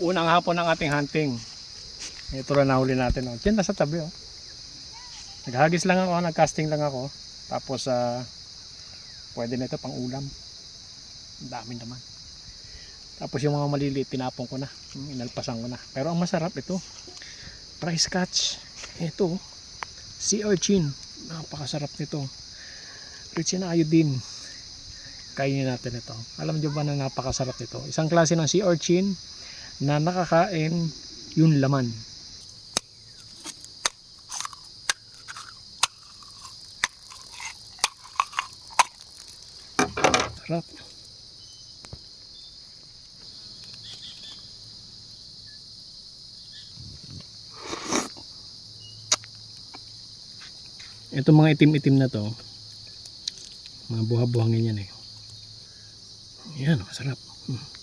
unang hapon ng ating hunting. Ito na nahuli natin. Oh. Diyan na sa tabi. Oh. Naghagis lang ako, nagcasting lang ako. Tapos, ah, pwede na ito pang ulam. Ang dami naman. Tapos yung mga maliliit, tinapon ko na. Inalpasan ko na. Pero ang masarap ito. Price catch. Ito. oh. Sea urchin. Napakasarap nito. Rich in iodine. Kainin natin ito. Alam nyo ba na napakasarap nito? Isang klase ng sea urchin na nakakain yung laman. Sarap. Ito mga itim-itim na to, mga buha-buhangin yan eh. Yan, masarap. Hmm.